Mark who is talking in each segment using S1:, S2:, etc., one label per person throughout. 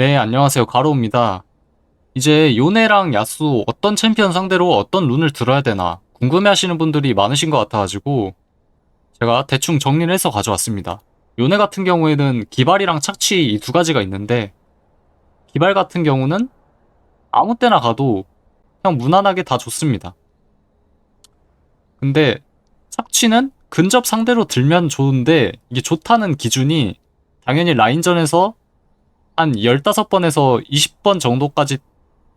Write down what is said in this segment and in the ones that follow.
S1: 네, 안녕하세요. 가로우입니다. 이제 요네랑 야수 어떤 챔피언 상대로 어떤 룬을 들어야 되나 궁금해 하시는 분들이 많으신 것 같아가지고 제가 대충 정리를 해서 가져왔습니다. 요네 같은 경우에는 기발이랑 착취 이 두 가지가 있는데 기발 같은 경우는 아무 때나 가도 그냥 무난하게 다 좋습니다. 근데 착취는 근접 상대로 들면 좋은데 이게 좋다는 기준이 당연히 라인전에서 한 15번에서 20번 정도까지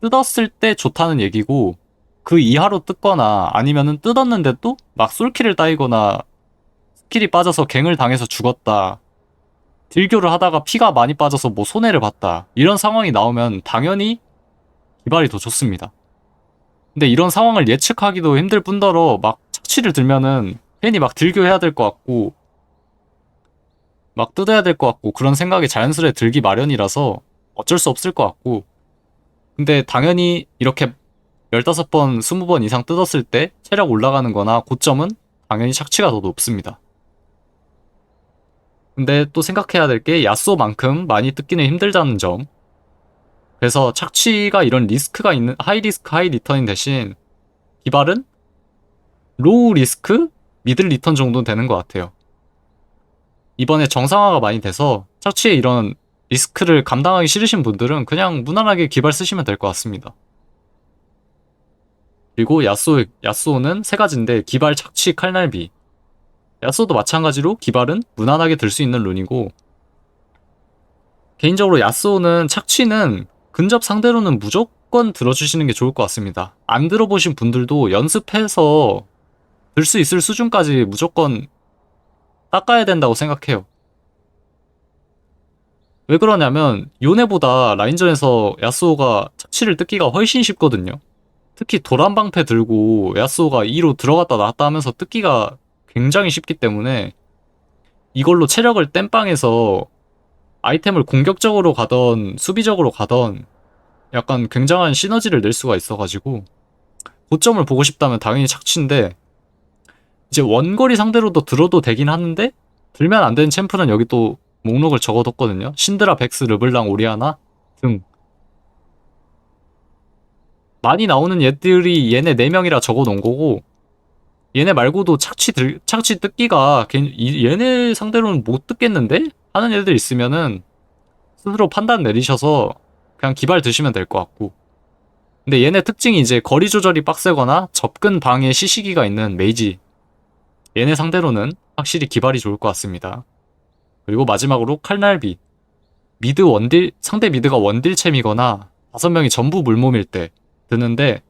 S1: 뜯었을 때 좋다는 얘기고 그 이하로 뜯거나 아니면은 뜯었는데도 막 솔킬을 따이거나 스킬이 빠져서 갱을 당해서 죽었다. 딜교를 하다가 피가 많이 빠져서 뭐 손해를 봤다. 이런 상황이 나오면 당연히 기발이 더 좋습니다. 근데 이런 상황을 예측하기도 힘들 뿐더러 막 착취를 들면은 괜히 막 딜교해야 될 것 같고 막 뜯어야 될 것 같고 그런 생각이 자연스레 들기 마련이라서 어쩔 수 없을 것 같고 근데 당연히 이렇게 15번, 20번 이상 뜯었을 때 체력 올라가는 거나 고점은 당연히 착취가 더 높습니다. 근데 또 생각해야 될 게 야쏘만큼 많이 뜯기는 힘들다는 점. 그래서 착취가 이런 리스크가 있는 하이 리스크 하이 리턴인 대신 기발은 로우 리스크 미들 리턴 정도는 되는 것 같아요. 이번에 정상화가 많이 돼서 착취에 이런 리스크를 감당하기 싫으신 분들은 그냥 무난하게 기발 쓰시면 될 것 같습니다. 그리고 야쏘, 야쏘는 세 가지인데 기발, 착취, 칼날비. 야쏘도 마찬가지로 기발은 무난하게 들 수 있는 룬이고 개인적으로 야쏘는 착취는 근접 상대로는 무조건 들어주시는 게 좋을 것 같습니다. 안 들어보신 분들도 연습해서 들 수 있을 수준까지 무조건 닦아야 된다고 생각해요. 왜 그러냐면 요네보다 라인전에서 야스오가 착취를 뜯기가 훨씬 쉽거든요. 특히 도란방패 들고 야스오가 2로 들어갔다 나왔다 하면서 뜯기가 굉장히 쉽기 때문에 이걸로 체력을 땜빵해서 아이템을 공격적으로 가던 수비적으로 가던 약간 굉장한 시너지를 낼 수가 있어가지고 고점을 보고 싶다면 당연히 착취인데 이제 원거리 상대로도 들어도 되긴 하는데 들면 안 되는 챔프는 여기 또 목록을 적어뒀거든요. 신드라, 백스, 르블랑, 오리아나 등 많이 나오는 얘들이 얘네 4명이라 적어놓은 거고 얘네 말고도 착취 들, 착취 뜯기가 얘네 상대로는 못 뜯겠는데? 하는 애들 있으면은 스스로 판단 내리셔서 그냥 기발 드시면 될 것 같고 근데 얘네 특징이 이제 거리 조절이 빡세거나 접근 방해 시시기가 있는 메이지 얘네 상대로는 확실히 기발이 좋을 것 같습니다. 그리고 마지막으로 칼날비. 미드 원딜, 상대 미드가 원딜 챔이거나 다섯 명이 전부 물몸일 때 드는데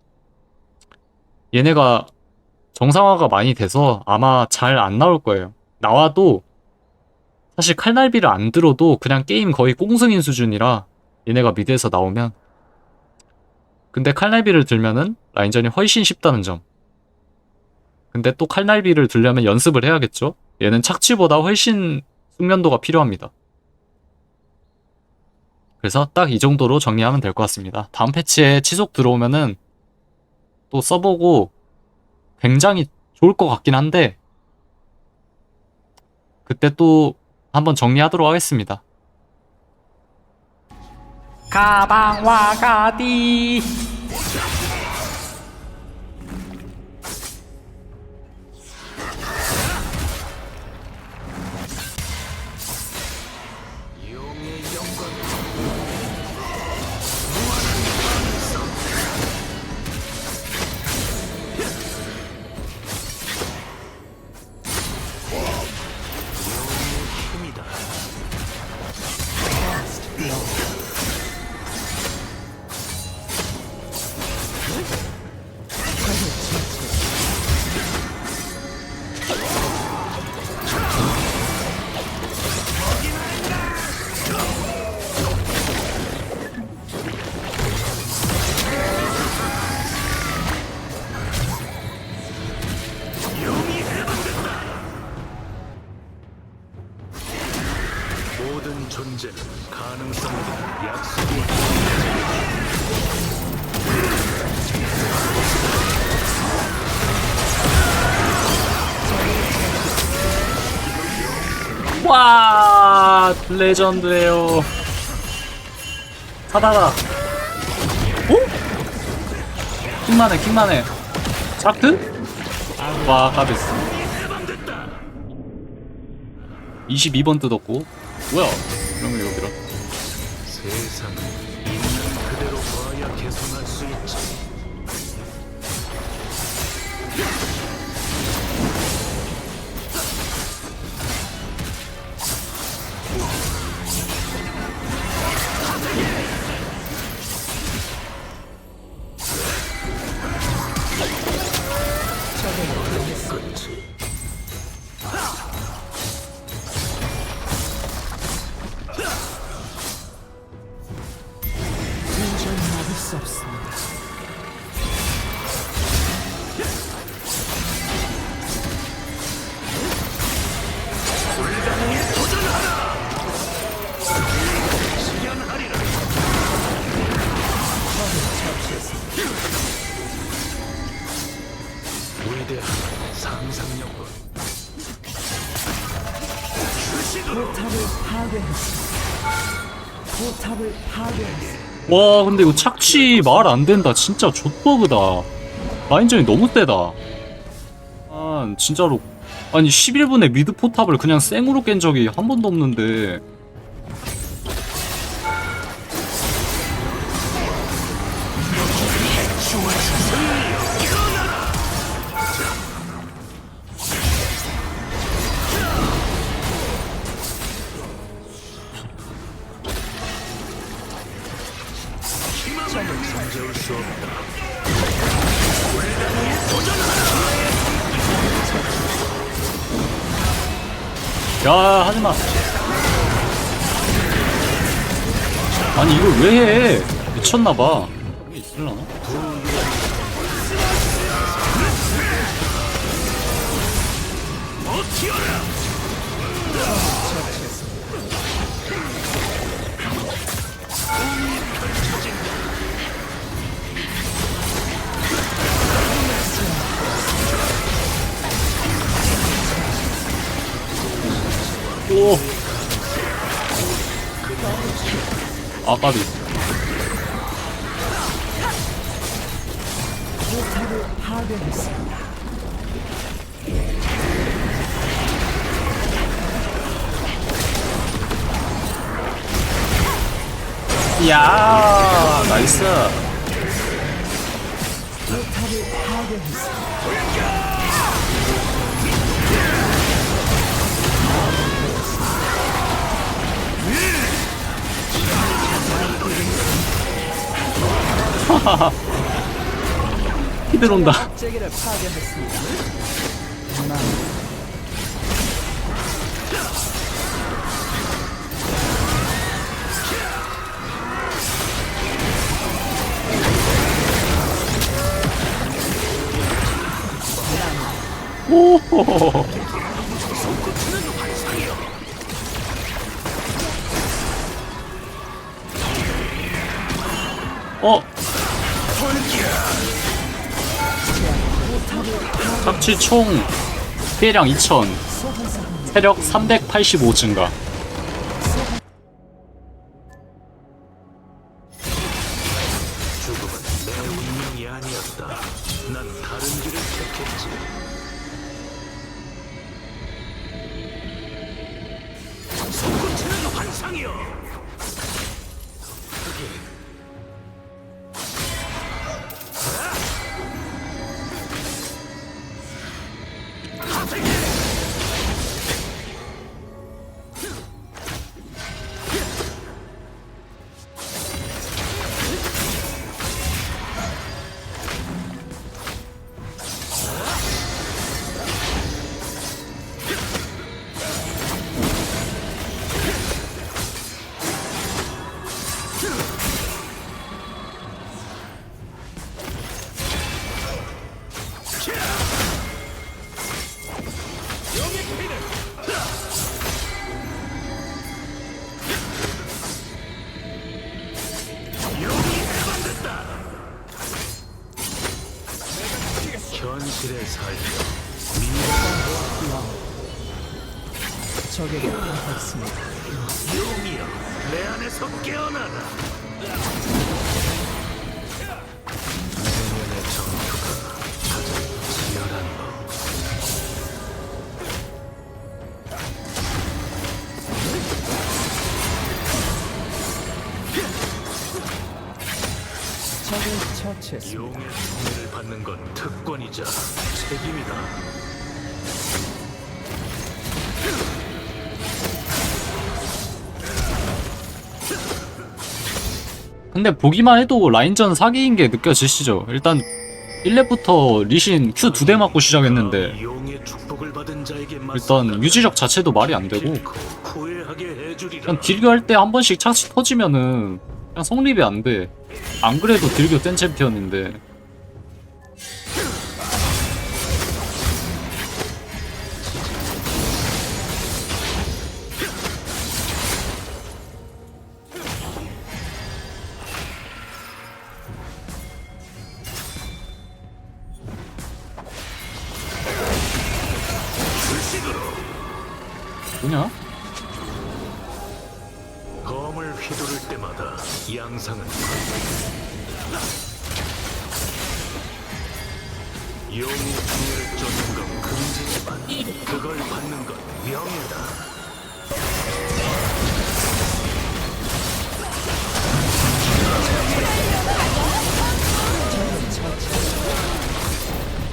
S1: 얘네가 정상화가 많이 돼서 아마 잘 안 나올 거예요. 나와도 사실 칼날비를 안 들어도 그냥 게임 거의 꽁승인 수준이라 얘네가 미드에서 나오면 근데 칼날비를 들면은 라인전이 훨씬 쉽다는 점. 근데 또 칼날비를 들려면 연습을 해야겠죠? 얘는 착취보다 훨씬 숙련도가 필요합니다. 그래서 딱 이 정도로 정리하면 될 것 같습니다. 다음 패치에 치속 들어오면은 또 써보고 굉장히 좋을 것 같긴 한데 그때 또 한번 정리하도록 하겠습니다. 가방와 가디
S2: 모든 존재는 가능성보다 약속이
S1: 와 레전드예요. 하다다. 오? 킹만해, 킹만해. 차트? 와, 까비스. 22번 뜯었고. 뭐야? 그러면 여기라.
S2: 세상은 있는 그대로 봐야 개선할 수 있지.
S1: 와, 근데 이거 착취 말 안 된다. 진짜 좆버그다. 라인전이 너무 세다. 아, 진짜로. 아니, 11분에 미드 포탑을 그냥 생으로 깬 적이 한 번도 없는데.
S2: 수 없다.
S1: 야, 하지 마. 아니, 이걸 왜 해? 미쳤나봐. 여기 있을라나? 오. 까비.
S3: 포탑을 파괴했습니다.
S1: 야 나이스. 히들 온다. 오. 어. 착취 총 피해량 2000,
S3: 소환사입니다.
S1: 체력 385 증가.
S2: 아 손끝치는 환상이여. 현실의 삶.
S3: 적에게 파괴했습니다.
S2: 용이여, 내 안에서 깨어나라.
S3: 적을 처치했습니다.
S2: 용의 총애를 받는 건 특권이자 책임이다.
S1: 근데 보기만 해도 라인전 사기인 게 느껴지시죠? 일단 1렙부터 리신 Q 두 대 맞고 시작했는데
S2: 용의 축복을 받은 자에게
S1: 일단 유지력 자체도 말이 안 되고. 그냥 딜교 할 때 한 번씩 차시 터지면은 그냥 성립이 안 돼. 안 그래도 딜교 센 챔피언인데. 뭐냐?
S2: 검을 휘두를 때마다 양상은 용의 총애를 쫓는 건 금지지만 그걸 받는 건 명예다.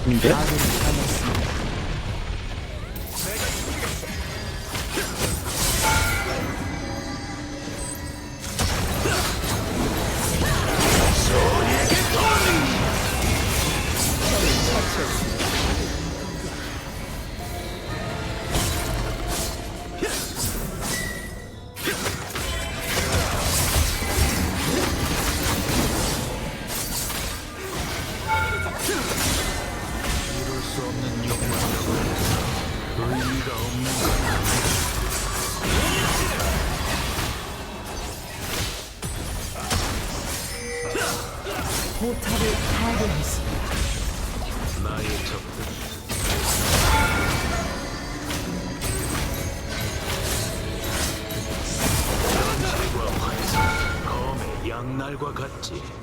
S1: 근데?
S2: 양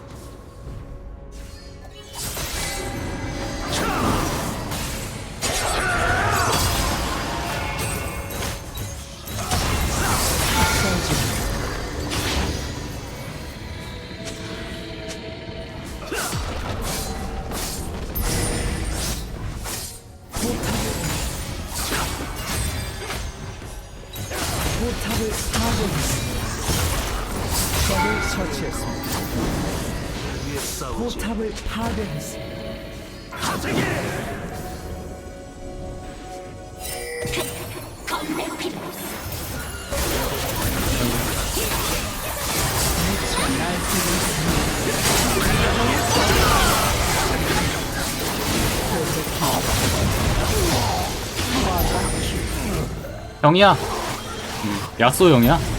S3: 포탑을 파괴했습니다.
S1: 형이야. 음, 약소 형이야?